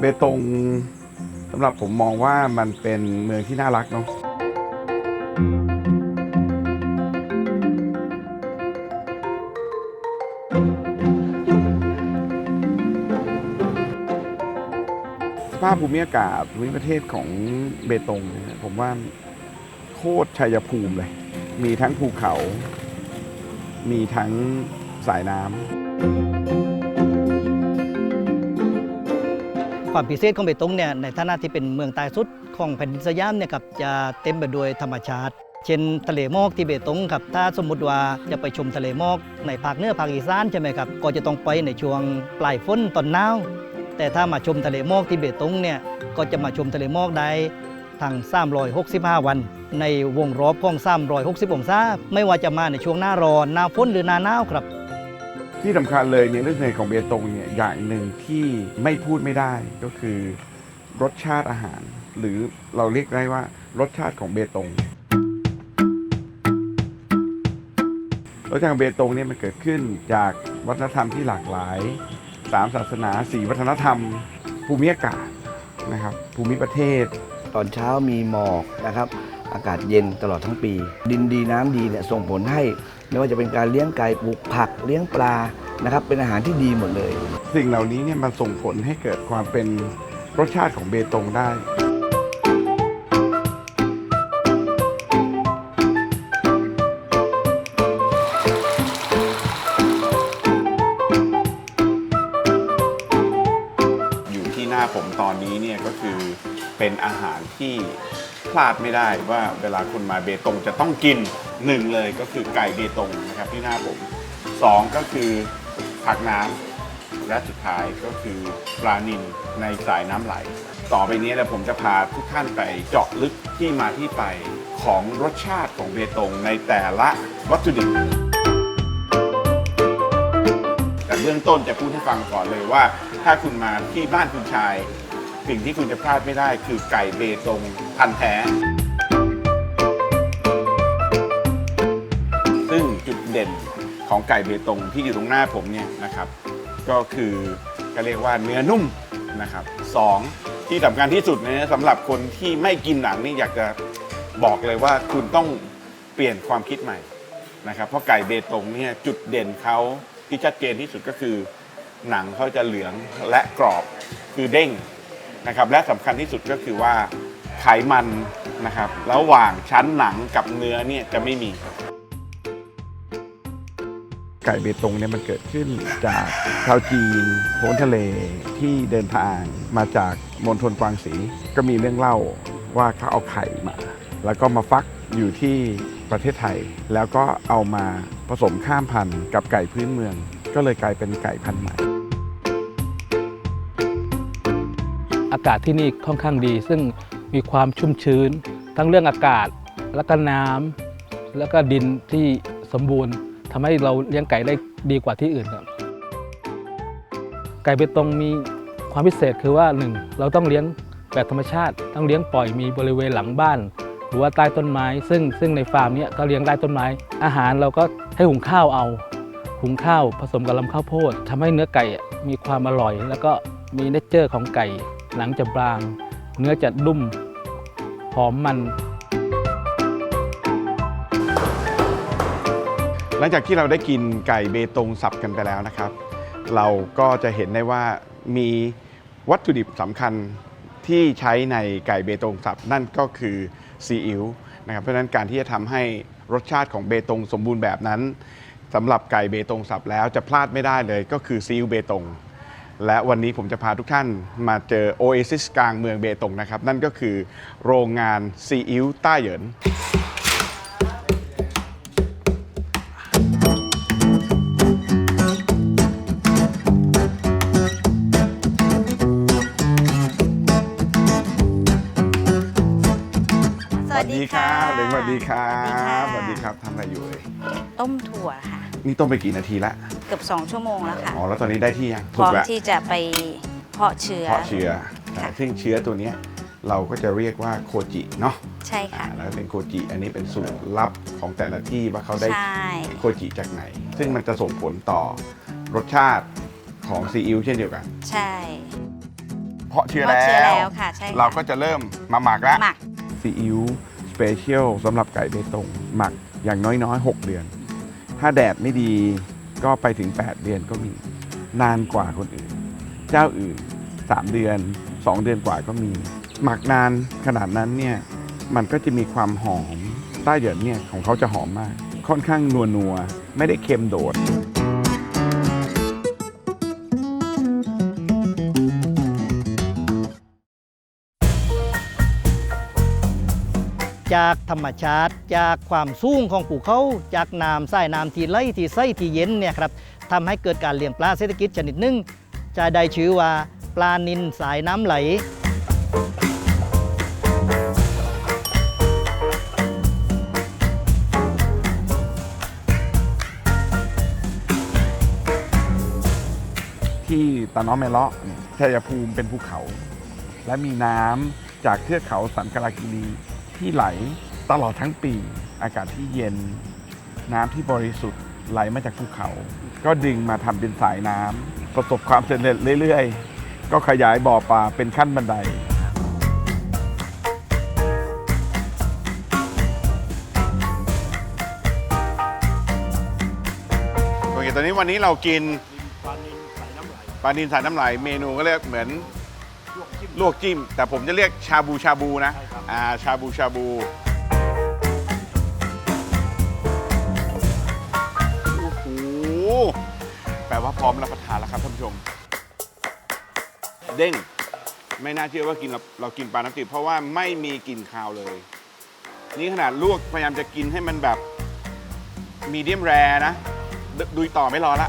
เบตงสำหรับผมมองว่ามันเป็นเมืองที่น่ารักเนาะสภาพภูมิอากาศภูมิประเทศของเบตงเนี่ยผมว่าโคตรชัยภูมิเลย มีทั้งภูเขา มีทั้งสายน้ำ ความพิเศษของเบตงเนี่ยในฐานะที่เป็นเมืองใต้สุดของแผ่นดินสยามเนี่ยครับจะเต็มไปด้วยธรรมชาติ เช่นทะเลหมอกที่เบตงครับถ้าสมมติว่าจะไปชมทะเลหมอกในภาคเหนือภาคอีสานใช่ไหมครับก็จะต้องไปในช่วงปลายฝนตอนหนาวแต่ถ้ามาชมทะเลหมอกที่เบตงเนี่ยก็จะมาชมทะเลหมอกได้ทั้ง365 วัน ในวงรอบของ360 องศาไม่ว่าจะมาในช่วงหน้าร้อนหน้าฝนหรือหน้าหนาวครับ ที่สำคัญเลยในเรื่องในของเบตงเนี่ยอย่างหนึ่งที่ไม่พูดไม่ได้ก็คือรสชาติอาหาร หรือเราเรียกได้ว่ารสชาติของเบตงรสชาติของเบตงเนี่ยมันเกิดขึ้นจากวัฒนธรรมที่หลากหลายสามศาสนาสี่วัฒนธรรม ภูมิอากาศนะครับภูมิประเทศ ตอนเช้ามีหมอกนะครับ อากาศเย็นตลอดทั้งปี ดินดีน้ำดีเนี่ยส่งผลให้ ไม่ว่าจะเป็นการเลี้ยงไก่ปลูกผักเลี้ยงปลานะครับ เป็นอาหารที่ดีหมดเลย สิ่งเหล่านี้เนี่ยมันส่งผลให้เกิดความเป็นรสชาติของเบตงได้อยู่ที่หน้าผมตอนนี้เนี่ยก็คือเป็นอาหารที่ พลาดไม่ได้ว่าเวลาคุณมาเบตงจะต้องกินหนึ่งเลยก็คือไก่เบตงนะครับที่หน้าผมสองก็คือผักน้ำและสุดท้ายก็คือปลานิลในสายน้ำไหล ต่อไปนี้แล้วผมจะพาทุกท่านไปเจาะลึกที่มาที่ไปของรสชาติของเบตงในแต่ละวัตถุดิบแต่เบื้องต้นจะพูดให้ฟังก่อนเลยว่า ถ้าคุณมาที่บ้านคุณชาย สิ่งที่คุณจะพลาดไม่ได้คือไก่เบตงพันธุ์แท้ ซึ่งจุดเด่นของไก่เบตงที่อยู่ตรงหน้าผมเนี่ยนะครับ ก็คือก็เรียกว่าเนื้อนุ่มนะครับสองที่สำคัญที่สุดนะสำหรับคนที่ไม่กินหนังนี่อยากจะบอกเลยว่าคุณต้องเปลี่ยนความคิดใหม่นะครับ เพราะไก่เบตงเนี่ยจุดเด่นเขาที่ชัดเจนที่สุดก็คือ หนังเขาจะเหลืองและกรอบคือเด้ง นะครับและสำคัญที่สุดก็คือว่าไขมันนะครับระหว่างชั้นหนังกับเนื้อเนี่ยจะไม่มี ไก่เบตงเนี่ยมันเกิดขึ้นจากชาวจีนโพ้นทะเลที่เดินทางมาจากมณฑลกวางสี ก็มีเรื่องเล่าว่าเขาเอาไข่มา แล้วก็มาฟักอยู่ที่ประเทศไทย แล้วก็เอามาผสมข้ามพันธุ์กับไก่พื้นเมือง ก็เลยกลายเป็นไก่พันธุ์ใหม่ากาศที่นี่ค่อนข้างดี ซึ่งมีความชุ่มชื้น ทั้งเรื่องอากาศแล้วก็น้ำแล้วก็ดินที่สมบูรณ์ทำให้เราเลี้ยงไก่ได้ดีกว่าที่อื่นครับไก่เบตงมีความพิเศษคือว่าหนึ่งเราต้องเลี้ยงแบบธรรมชาติ ต้องเลี้ยงปล่อยมีบริเวณหลังบ้าน หรือว่าใต้ต้นไม้ ซึ่งซึ่งในฟาร์มเนี้ยก็เลี้ยงใต้ต้นไม้ อาหารเราก็ให้หุงข้าวเอา หุงข้าวผสมกับลำข้าวโพดทำให้เนื้อไก่มีความอร่อย แล้วก็มีเนเจอร์ของไก่ หนังจะบาง เนื้อจะนุ่ม หอมมัน หลังจากที่เราได้กินไก่เบตงสับกันไปแล้วนะครับ เราก็จะเห็นได้ว่ามีวัตถุดิบสำคัญที่ใช้ในไก่เบตงสับนั่นก็คือซีอิ๊วนะครับเพราะฉะนั้นการที่จะทำให้รสชาติของเบตงสมบูรณ์แบบนั้นสำหรับไก่เบตงสับแล้วจะพลาดไม่ได้เลยก็คือซีอิ๊วเบตง และวันนี้ผมจะพาทุกท่านมาเจอโอเอซิสกลางเมืองเบตงนะครับ นั่นก็คือโรงงานซีอิ๊วต้าเหยินสวัสดีค่ะเหลงสวัสดีครับสสวัวัสสดีดีคค่ะรับทำอะไรอยู่เอ่ย ต้มถั่วค่ะ นี่ต้มไปกี่นาทีละเกือบ 2 ชั่วโมงแล้วค่ะ อ๋อแล้วตอนนี้ได้ที่ยังพถูร้กอมแล้วที่จะไปเพาะเชื้อ เพาะเชื้อค่ะ ซึ่งเชื้อตัวเนี้ยเราก็จะเรียกว่าโคจิเนาะใช่อ่าค่ะ แล้วเป็นโคจิอันนี้เป็นสูตรลับของแต่ละที่ว่าเขาได้ ใช่ โคจิจากไหน ซึ่งมันจะส่งผลต่อรสชาติของซีอิ๊วเช่นเดียวกัน ใช่เพาะเชื้อเพาะเชื้อแล้วแล้วค่ะ ใช่ค่ะเราก็จะเริ่มมาหมักแล้วหมักซีอิ๊วสเปเชียลสำหรับไก่เบตงหมักอย่างน้อยๆ 6 เดือน ถ้าแดดไม่ดีก็ไปถึง 8 เดือนก็มีนานกว่าคนอื่น เจ้าอื่น 3 เดือน 2 เดือนกว่าก็มี หมักนานขนาดนั้นเนี่ยมันก็จะมีความหอมใต้เหยือนเนี่ยของเขาจะหอมมาก ค่อนข้างนัวนัวๆไม่ได้เค็มโดด จากธรรมชาติ จากความสูงของภูเขาจากน้ำใส่น้ำที่ไหลที่ใสที่เย็นเนี่ยครับทำให้เกิดการเลี้ยงปลาเศรษฐกิจชนิดหนึ่งจะได้ชื่อว่าปลานินสายน้ำไหลที่ตาน้อมแมเลาะชัยภูมิเป็นภูเขา และมีน้ำจากเทือกเขาสันกลากิรี ที่ไหลตลอดทั้งปี อากาศที่เย็น น้ำที่บริสุทธิ์ไหลมาจากภูเขา ก็ดึงมาทำเป็นสายน้ำประสบความสำเร็จเรื่อยๆ ก็ขยายบ่อปลาเป็นขั้นบันไดโอเคตอนนี้วันนี้เรากินปลานินใส่น้ำไหล เมนูก็เรียกเหมือน ลวกจิ้ม แต่ผมจะเรียกชาบูชาบูนะอ่าชาบูชาบูโอ้โหแปลว่าพร้อมรับประทานแล้วครับท่านผู้ชม เด้งไม่น่าเชื่อว่ากินเราเรากินปลาน้ำจืดเพราะว่าไม่มีกลิ่นคาวเลย นี่ขนาดลวกพยายามจะกินให้มันแบบมีเดียมแรนะดดุยต่อไม่รอละ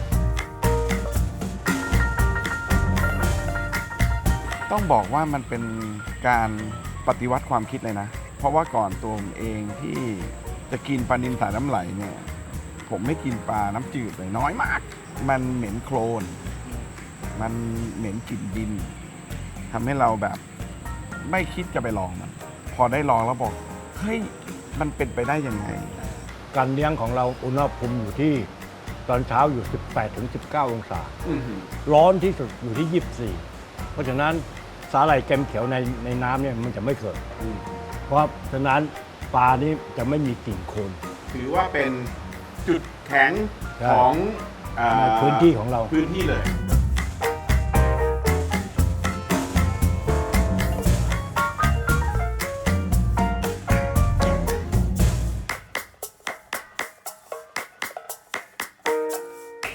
ต้องบอกว่ามันเป็นการปฏิวัติความคิดเลยนะ เพราะว่าก่อนตัวผมเองที่จะกินปลานินสายน้ำไหลเนี่ย ผมไม่กินปลาน้ำจืดเลยน้อยมาก มันเหม็นโคลน มันเหม็นกลิ่นดินทำให้เราแบบไม่คิดจะไปลองมันพอได้ลองแล้วบอก เฮ้ย มันเป็นไปได้ยังไง การเลี้ยงของเราอุณหภูมิอยู่ที่ตอนเช้าอยู่ 18ถึง19 องศา ร้อนที่สุดอยู่ที่ 24 เพราะฉะนั้น สาหร่ายแกมเขียวในในน้ำเนี่ยมันจะไม่เกิด เพราะฉะนั้นปลานี้จะไม่มีกลิ่นโคลน ถือว่าเป็นจุดแข็งใช่ ของอ่าในพื้นที่ของเรา พื้นที่เลย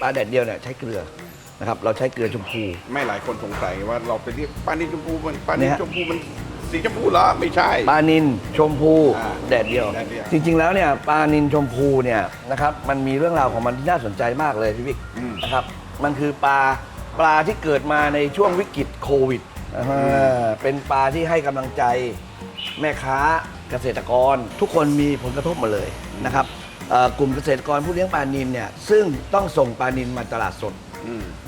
ปลาแดดเดียวเนี่ยใช้เกลือ นะครับเราใช้เกลือชมพู ไม่หลายคนสงสัยว่าเราไปเรียกปลานินชมพูมันปลานินเนี่ยชมพูมันสีชมพูเหรอไม่ใช่ ปลานินชมพูอ่าแดดเดียว แดดเดียว จริง ๆ แล้วเนี่ยปลานินชมพูเนี่ยนะครับมันมีเรื่องราวของมันที่น่าสนใจมากเลยพี่บิ๊กอืมนะครับมันคือปลาปลาที่เกิดมาในช่วงวิกฤตโควิดอ่าเป็นปลาที่ให้กำลังใจ แม่ค้าเกษตรกร ทุกคนมีผลกระทบหมดเลยนะครับเอ่อกลุ่มเกษตรกรผู้เลี้ยงปลานินเนี่ยซึ่งต้องส่งปลานินมาตลาดสดอืม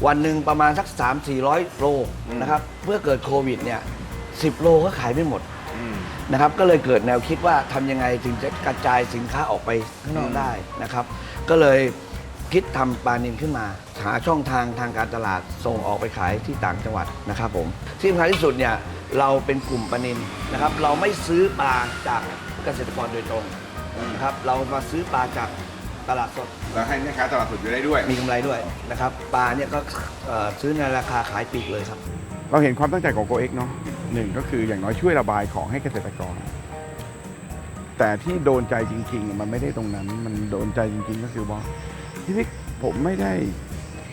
วันหนึ่งประมาณสัก 3 4 0 0 โลอืมนะครับเพื่อเกิดโควิดเนี่ย10โลก็ขายไม่หมดอืมนะครับก็เลยเกิดแนวคิดว่าทำยังไงถึงจะกระจายสินค้าออกไปข้างนอกอืมได้นะครับ ก็เลยคิดทำปลานินขึ้นมา หาช่องทางทางการตลาดส่งออกไปขายที่ต่างจังหวัดนะครับผมที่สำคัญที่สุดเนี่ยเราเป็นกลุ่มปลานินนะครับ เราไม่ซื้อปลาจากเกษตรกรโดยตรงนะครับเรามาซื้อปลาจาก ตลาดสด แล้วให้แม่ค้าตลาดสดอยู่ได้ด้วย มีกำไรด้วยนะครับปลาเนี่ยก็เอ่อซื้อในราคาขายปลีกเลยครับ เราเห็นความตั้งใจของโกเอ็กเนาะหนึ่งก็คืออย่างน้อยช่วยระบายของให้เกษตรกร แต่ที่โดนใจจริงๆ มันไม่ได้ตรงนั้น มันโดนใจจริงๆ ก็คือว่าพี่พิกผมไม่ได้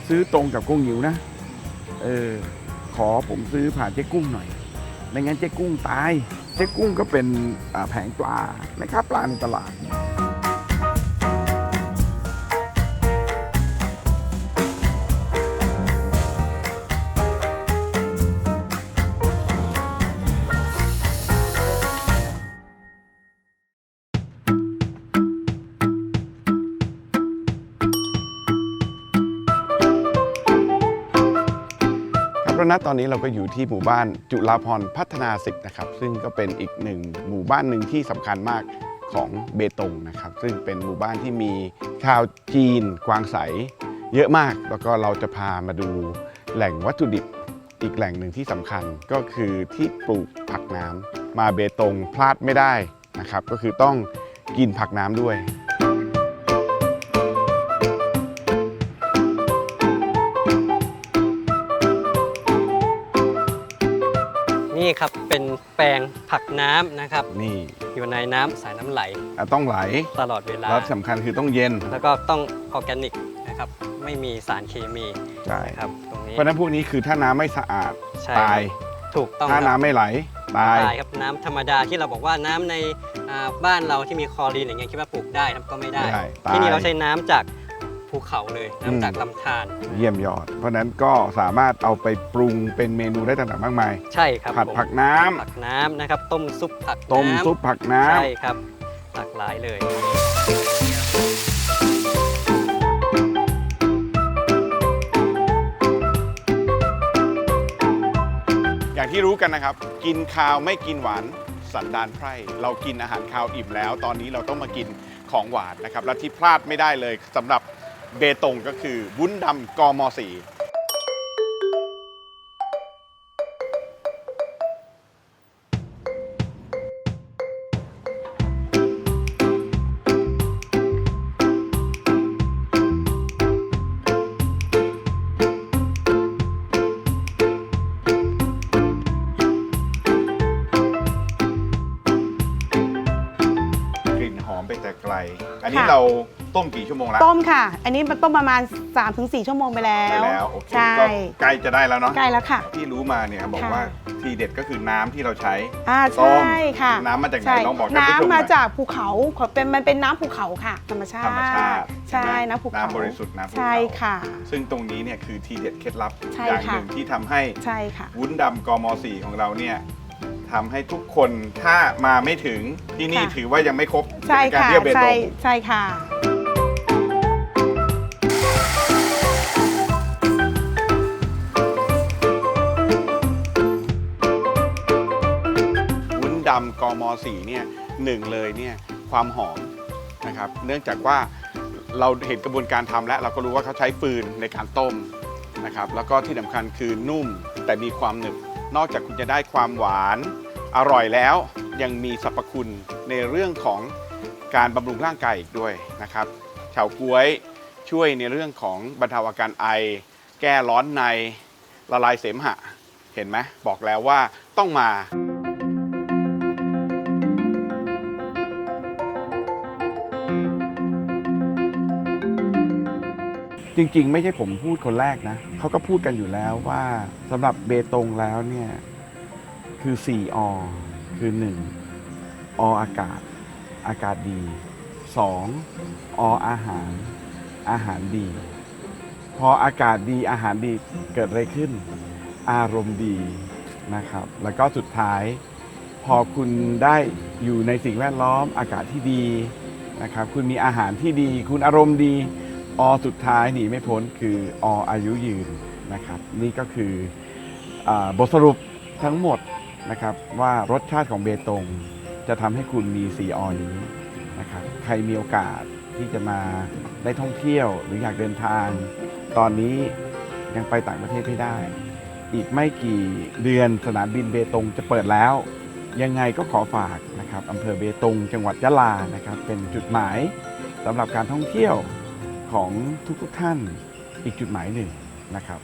ซื้อตรงกับกุ้งหิวนะ เออขอผมซื้อผ่านเจ๊กุ้งหน่อย ไม่งั้นเจ๊กุ้งตาย เจ๊กุ้งก็เป็นอ่าแผงปลาแม่ค้าปลาในตลาด ณตอนนี้เราก็อยู่ที่หมู่บ้านจุฬาพรพัฒนาสิบนะครับ ซึ่งก็เป็นอีกหนึ่งหมู่บ้านหนึ่งที่สำคัญมากของเบตงนะครับ ซึ่งเป็นหมู่บ้านที่มีชาวจีนกวางใสเยอะมาก แล้วก็เราจะพามาดูแหล่งวัตถุดิบอีกแหล่งหนึ่งที่สำคัญก็คือที่ปลูกผักน้ำมาเบตงพลาดไม่ได้นะครับ ก็คือต้องกินผักน้ำด้วย ครับเป็นแปลงผักน้ำนะครับ นี่อยู่ในน้ำสายน้ำไหลอะต้องไหลตลอดเวลา แล้วสำคัญคือต้องเย็นแล้วก็ต้องออร์แกนิกนะครับ ไม่มีสารเคมีใช่นะครับ ตรงนี้เพราะฉะนั้นพวกนี้คือถ้าน้ำไม่สะอาดใช่ตาย ถูกต้องถ้าครับน้ำไม่ไหลตายตายครับน้ำธรรมดาที่เราบอกว่าน้ำในอ่าบ้านเราที่มีคลอรีนอย่างเงี้ยคิดว่าปลูกได้นะครับก็ไม่ได้ ไม่ได้ตาย ที่นี่เราใช้น้ำจาก ภูเขาเลยน้ำจากอืมลำธารเยี่ยมยอด เพราะฉะนั้นก็สามารถเอาไปปรุงเป็นเมนูได้ต่างๆมากมาย ใช่ครับผัดผมผักน้ำผักน้ำนะครับ ต้มซุปผักต้มน้ำซุปผักน้ำใช่ครับหลากหลายเลยอย่างที่รู้กันนะครับ กินข้าวไม่กินหวานสันดานไพร่ เรากินอาหารข้าวอิ่มแล้ว ตอนนี้เราต้องมากินของหวานนะครับ และที่พลาดไม่ได้เลยสำหรับ เบตงก็คือวุ้นดำกมสีกลิ่นหอมไปแต่ไกลอันนี้ค่ะเรา ต้มกี่ชั่วโมงแล้วต้มค่ะ อันนี้มันต้มประมาณ 3-4 ชั่วโมงไปแล้ไปวแล้วโอเคใช่ก็ใกล้จะได้แล้วเนาะใกล้แล้วค่ะ ที่รู้มาเนี่ยบอกค่ะ ว่าทีเด็ดก็คือน้ำที่เราใช้ อ่าต้ใช่มค่ะน้ำมาจากไหนใช่ลองบอกท่านผู้ชมหน่อย น้ำมาจากภูเขาขอเป็นมันเป็นน้ำภูเขาค่ะ ธรรมชาธรรมชาติใช่ไหมน้ำภูเขาน้ำบริสุทธิ์น้ำภูเขาใช่ค่ะ ซึ่งตรงนี้เนี่ยคือทีเด็ดเคล็ดลับใช่อย่างค่ะ หนึ่งที่ทำให้ใช่ค่ะ วุ้นดำกมสีของเราเนี่ยทำให้ทุกคนถ้ามาไม่ถึงที่นี่ค่ะ ถือว่ายังไม่ครบใช่ในการค่ะเที่ยวเบตใช่ง ใช่ค่ะ ดำกมสีเนี่ยหนึ่งเลยเนี่ยความหอมนะครับ เนื่องจากว่าเราเห็นกระบวนการทำแล้ว เราก็รู้ว่าเขาใช้ฟืนในการต้มนะครับ แล้วก็ที่สำคัญคือนุ่มแต่มีความหนึบ นอกจากคุณจะได้ความหวานอร่อยแล้วยังมีสรรพคุณในเรื่องของการบำรุงร่างกายอีกด้วยนะครับเฉาก๊วยช่วยในเรื่องของบรรเทาอาการไอ แก้ร้อนในละลายเสมหะ เห็นไหมบอกแล้วว่าต้องมา จริง ๆ ไม่ใช่ผมพูดคนแรกนะเขาก็พูดกันอยู่แล้วว่าสำหรับเบตงแล้วเนี่ยคือ 4 อ คือ 1 ออากาศ อากาศดี 2 ออาหาร อาหารดี พออากาศดีอาหารดีเกิดอะไรขึ้น อารมณ์ดีนะครับ แล้วก็สุดท้าย พอคุณได้อยู่ในสิ่งแวดล้อมอากาศที่ดีนะครับ คุณมีอาหารที่ดี คุณอารมณ์ดี อสุดท้ายหนีไม่พ้นคือออายุยืนนะครับ นี่ก็คืออบทสรุปทั้งหมดนะครับว่ารสชาติของเบตง จะทำให้คุณมี4อนี้นะครับใครมีโอกาสที่จะมาได้ท่องเที่ยวหรืออยากเดินทาง ตอนนี้ยังไปต่างประเทศไม่ได้ อีกไม่กี่เดือนสนามบินเบตงจะเปิดแล้ว ยังไงก็ขอฝากนะครับอำเภอเบตงจังหวัดยะลานะครับเป็นจุดหมายสำหรับการท่องเที่ยว ของทุกๆท่านอีกจุดหมายหนึ่งนะครับ